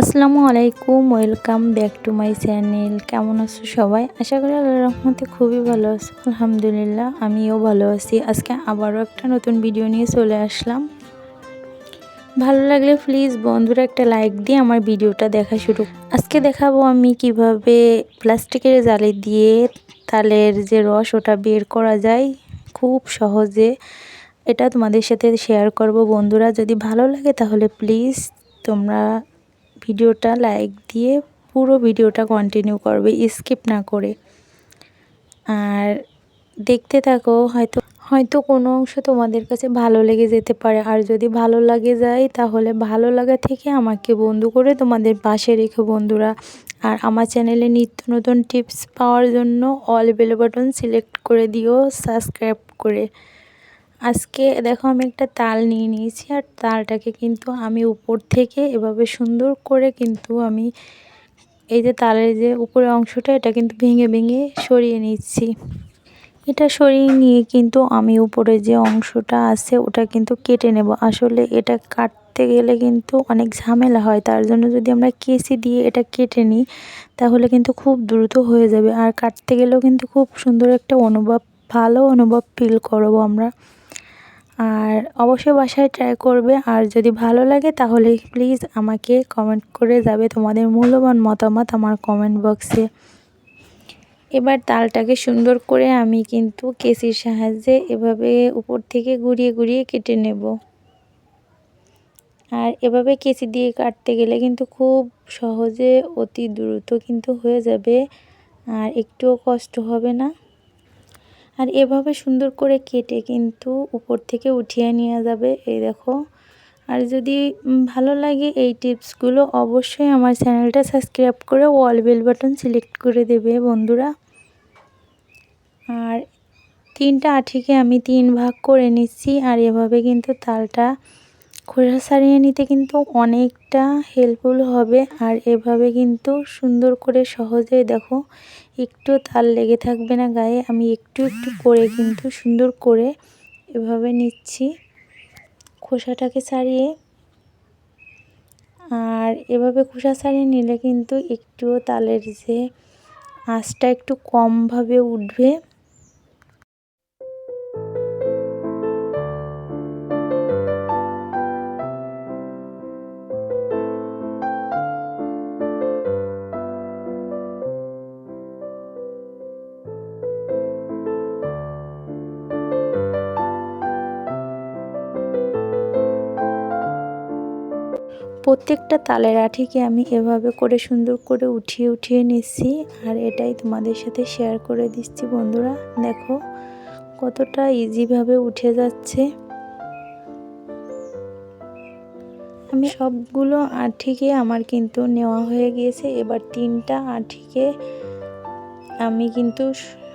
আসসালামু আলাইকুম, welcome back to my channel. কেমন আছো সবাই? আশা করি আল্লাহ রহমতে খুবই ভালো আছো। আলহামদুলিল্লাহ, আমিও ভালো আছি। আজকে আবারও একটা নতুন ভিডিও নিয়ে চলে আসলাম। ভালো লাগলে প্লিজ বন্ধুরা একটা লাইক দিয়ে আমার ভিডিওটা দেখা শুরু। আজকে দেখাবো আমি কীভাবে প্লাস্টিকের জালি দিয়ে তালের যে রস, ওটা বের করা যায়। খুব সহজে। এটা তোমাদের সাথে শেয়ার করব বন্ধুরা। যদি ভালো লাগে তাহলে প্লিজ তোমরা ভিডিওটা লাইক দিয়ে পুরো ভিডিওটা কন্টিনিউ করবে স্কিপ না করে। আর দেখতে থাকো, হয়তো হয়তো কোনো অংশ তোমাদের কাছে ভালো লেগে যেতে পারে। আর যদি ভালো লাগে যায়, তাহলে ভালো লাগা থেকে আমাকে বন্ধু করে তোমাদের পাশে রেখো বন্ধুরা। আর আমার চ্যানেলে নিত্য নতুন টিপস পাওয়ার জন্য অল বেল বাটন সিলেক্ট করে দিও সাবস্ক্রাইব করে। আজকে দেখো আমি একটা তাল নিয়ে নিয়েছি, আর তালটাকে কিন্তু আমি উপর থেকে এভাবে সুন্দর করে কিন্তু আমি এই যে তালের যে উপরের অংশটা, এটা কিন্তু ভেঙে ভেঙে সরিয়ে নিচ্ছি। এটা সরিয়ে নিয়ে কিন্তু আমি উপরে যে অংশটা আছে, ওটা কিন্তু কেটে নেব। আসলে এটা কাটতে গেলে কিন্তু অনেক ঝামেলা হয়, তার জন্য যদি আমরা কেসি দিয়ে এটা কেটে নিই, তাহলে কিন্তু খুব দ্রুত হয়ে যাবে। আর কাটতে গেলেও কিন্তু খুব সুন্দর একটা অনুভব, ভালো অনুভব ফিল করব আমরা। আর অবশ্যই বাসায় ট্রাই করবে। আর যদি ভালো লাগে তাহলে প্লিজ আমাকে কমেন্ট করে যাবে তোমাদের মূল্যবান মতামত আমার কমেন্ট বক্সে এবার তালটাকে সুন্দর করে আমি কিন্তু কেসির সাহায্যে এভাবে উপর থেকে গুড়িয়ে গুড়িয়ে কেটে নেব। আর এভাবে কেসি দিয়ে কাটতে গেলে কিন্তু খুব সহজে অতি দ্রুত কিন্তু হয়ে যাবে। আর একটুও কষ্ট হবে না। আর এভাবে সুন্দর করে কেটে কিন্তু উপর থেকে উঠিয়ে নেওয়া যাবে। এই দেখো। আর যদি ভালো লাগে এই টিপসগুলো অবশ্যই আমার চ্যানেলটা সাবস্ক্রাইব করে ওয়াল বেল বাটন সিলেক্ট করে দেবে বন্ধুরা। আর তিনটা আঠিকে আমি তিন ভাগ করে নিচ্ছি আর এভাবে কিন্তু তালটা খোসা ছাড়িয়ে নিতে কিন্তু অনেকটা হেল্পফুল হবে। আর এভাবে কিন্তু সুন্দর করে সহজেই দেখো, একটু তাল লেগে থাকবে না গায়ে। আমি একটু একটু করে কিন্তু সুন্দর করে এভাবে নিচ্ছি খোসাটাকে ছাড়িয়ে আর এভাবে খোসা ছাড়িয়ে নিলে কিন্তু একটুও তালের যে আঁচটা একটু কমভাবে উঠবে। প্রত্যেকটা তালের আঠিকে আমি এভাবে করে সুন্দর করে উঠিয়ে উঠিয়ে নিচ্ছি, আর এটাই তোমাদের সাথে শেয়ার করে দিচ্ছি বন্ধুরা। দেখো কতটা ইজিভাবে উঠে যাচ্ছে। আমি সবগুলো আঠিকে আমার কিন্তু নেওয়া হয়ে গিয়েছে। এবার তিনটা আঠিকে আমি কিন্তু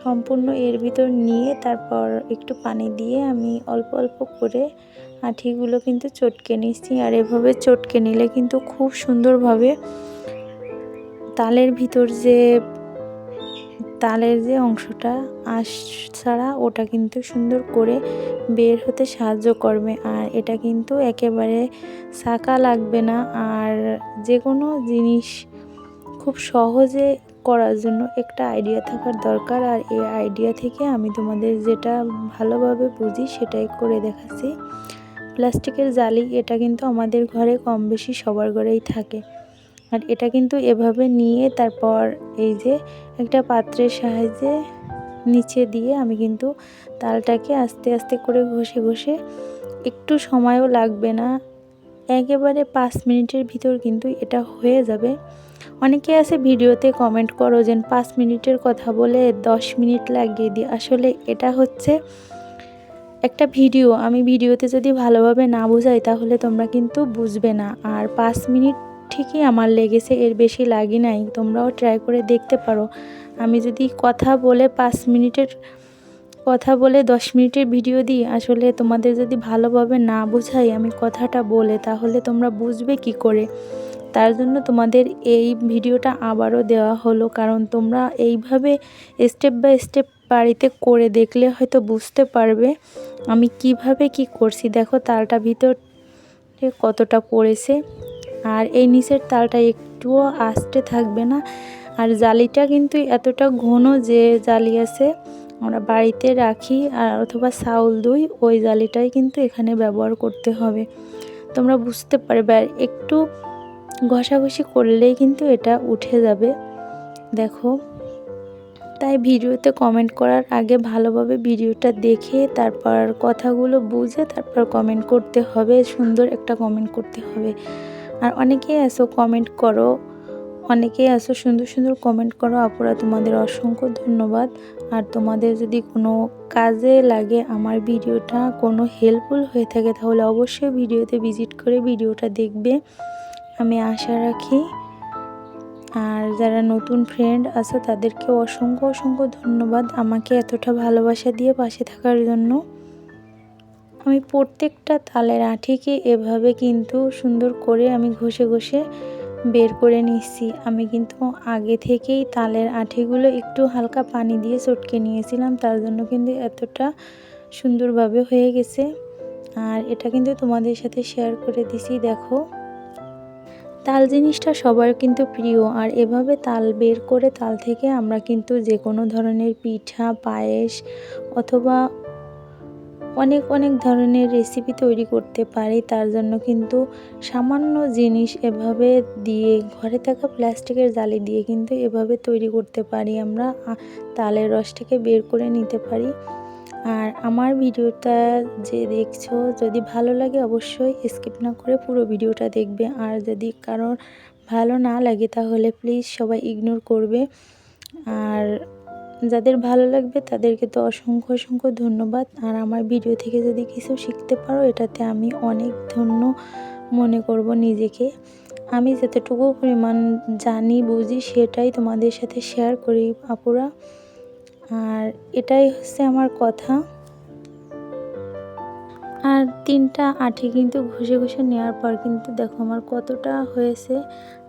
সম্পূর্ণ এর ভিতর নিয়ে তারপর একটু পানি দিয়ে আমি অল্প অল্প করে আঠিগুলো কিন্তু চটকে নিচ্ছি। আর এভাবে চটকে নিলে কিন্তু খুব সুন্দরভাবে তালের ভিতর যে তালের যে অংশটা আশ ছাড়া ওটা কিন্তু সুন্দর করে বের হতে সাহায্য করবে। আর এটা কিন্তু একেবারে শাঁকা লাগবে না। আর যে কোনো জিনিস খুব সহজে করার জন্য একটা আইডিয়া থাকার দরকার। আর এই আইডিয়া থেকে আমি তোমাদের যেটা ভালোভাবে বুঝি সেটাই করে দেখাচ্ছি। প্লাস্টিকের জালি, এটা কিন্তু আমাদের ঘরে কম বেশি সবার ঘরেই থাকে। আর এটা কিন্তু এভাবে নিয়ে তারপর এই যে একটা পাত্রের সাহায্যে নিচে দিয়ে আমি কিন্তু তালটাকে আস্তে আস্তে করে ঘষে ঘষে একটু সময়ও লাগবে না। একেবারে পাঁচ মিনিটের ভিতর কিন্তু এটা হয়ে যাবে। অনেকে আছে ভিডিওতে কমেন্ট করো যে পাঁচ মিনিটের কথা বলে দশ মিনিট লাগিয়ে দিই। আসলে এটা হচ্ছে একটা ভিডিও, আমি ভিডিওতে যদি ভালোভাবে না বোঝাই তাহলে তোমরা কিন্তু বুঝবে না। আর পাঁচ মিনিট ঠিকই আমার লেগেছে, এর বেশি লাগি নাই, তোমরাও ট্রাই করে দেখতে পারো। আমি যদি কথা বলে পাঁচ মিনিটের, কথা বলে দশ মিনিটের ভিডিও দিই, আসলে তোমাদের যদি ভালোভাবে না বোঝাই আমি কথাটা বলে, তাহলে তোমরা বুঝবে কি করে। তার জন্য তোমাদের এই ভিডিওটা আবারও দেওয়া হলো, কারণ তোমরা এইভাবে স্টেপ বাই স্টেপ বাড়িতে করে দেখলে হয়তো বুঝতে পারবে আমি কীভাবে কি করছি। দেখো তালটা ভিতর কতটা পড়েছে আর এই নিচের তালটা একটুও আস্তে থাকবে না। আর জালিটা কিন্তু এতটা ঘন যে জালি আছে আমরা বাড়িতে রাখি আর অথবা চাউল দুই, ওই জালিটাই কিন্তু এখানে ব্যবহার করতে হবে। তোমরা বুঝতে পারবে আর একটু ঘষাঘষি করলেই কিন্তু এটা উঠে যাবে। দেখো তাই ভিডিওতে কমেন্ট করার আগে ভালোভাবে ভিডিওটা দেখে, তারপর কথাগুলো বুঝে, তারপর কমেন্ট করতে হবে, সুন্দর একটা কমেন্ট করতে হবে। আর অনেকেই আসো কমেন্ট করো অনেকেই আসো সুন্দর সুন্দর কমেন্ট করো, আপুরা তোমাদের অসংখ্য ধন্যবাদ। আর তোমাদের যদি কোনো কাজে লাগে আমার ভিডিওটা, কোনো হেল্পফুল হয়ে থাকে, তাহলে অবশ্যই ভিডিওতে ভিজিট করে ভিডিওটা দেখবে। আমি আশা রাখি আর যারা নতুন ফ্রেন্ড আছে, তাদেরকে অসংখ্য অসংখ্য ধন্যবাদ আমাকে এতটা ভালোবাসা দিয়ে পাশে থাকার জন্য। আমি প্রত্যেকটা তালের আঠিকে এভাবে কিন্তু সুন্দর করে আমি ঘষে ঘষে বের করে নিচ্ছি। আমি কিন্তু আগে থেকেই তালের আঠিগুলো একটু হালকা পানি দিয়ে চটকে নিয়েছিলাম, তার জন্য কিন্তু এতটা সুন্দরভাবে হয়ে গেছে। আর এটা কিন্তু তোমাদের সাথে শেয়ার করে দিছি, দেখো। তাল জিনিসটা সবার কিন্তু প্রিয়, আর এভাবে তাল বের করে তাল থেকে আমরা কিন্তু যে কোনো ধরনের পিঠা, পায়েস অথবা অনেক অনেক ধরনের রেসিপি তৈরি করতে পারি। তার জন্য কিন্তু সামান্য জিনিস এভাবে দিয়ে, ঘরে থাকা প্লাস্টিকের জালি দিয়ে কিন্তু এভাবে তৈরি করতে পারি আমরা। তালের রসটাকে বের করে নিতে পারি। আর আমার ভিডিওটা যে দেখছ, যদি ভালো লাগে অবশ্যই স্কিপ না করে পুরো ভিডিওটা দেখবে। আর যদি কারোর ভালো না লাগে, তাহলে প্লিজ সবাই ইগনোর করবে। আর যাদের ভালো লাগবে, তাদেরকে তো অসংখ্য অসংখ্য ধন্যবাদ। আর আমার ভিডিও থেকে যদি কিছু শিখতে পারো, এটাতে আমি অনেক ধন্য মনে করব নিজেকে। আমি যতটুকু পরিমাণ জানি, বুঝি, সেটাই তোমাদের সাথে শেয়ার করি আপুরা। আর এটাই হচ্ছে আমার কথা। আর তিনটা আঠি কিন্তু ঘষে ঘষে নেওয়ার পর কিন্তু দেখো আমার কতটা হয়েছে।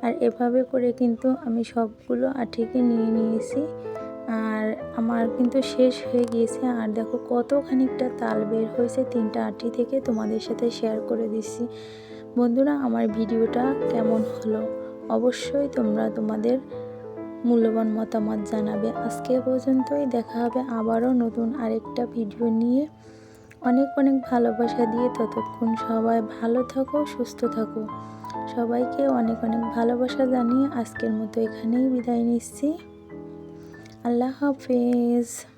আর এভাবে করে কিন্তু আমি সবগুলো আঠিকে নিয়ে নিয়েছি। আর আমার কিন্তু শেষ হয়ে গিয়েছে। আর দেখো কত খানিকটা তাল বের হয়েছে তিনটা আটি থেকে তোমাদের সাথে শেয়ার করে দিচ্ছি। বন্ধুরা, আমার ভিডিওটা কেমন হলো? অবশ্যই তোমরা তোমাদের মূল্যবান মতামত জানাবে। আজকে পর্যন্তই। দেখা হবে আবারও নতুন আরেকটা ভিডিও নিয়ে। অনেক অনেক ভালোবাসা দিয়ে ততক্ষণ সবাই ভালো থাকো, সুস্থ থাকো। সবাইকে অনেক অনেক ভালোবাসা জানিয়ে আজকের মতো এখানেই বিদায় নিচ্ছি। আল্লাহ হাফেজ।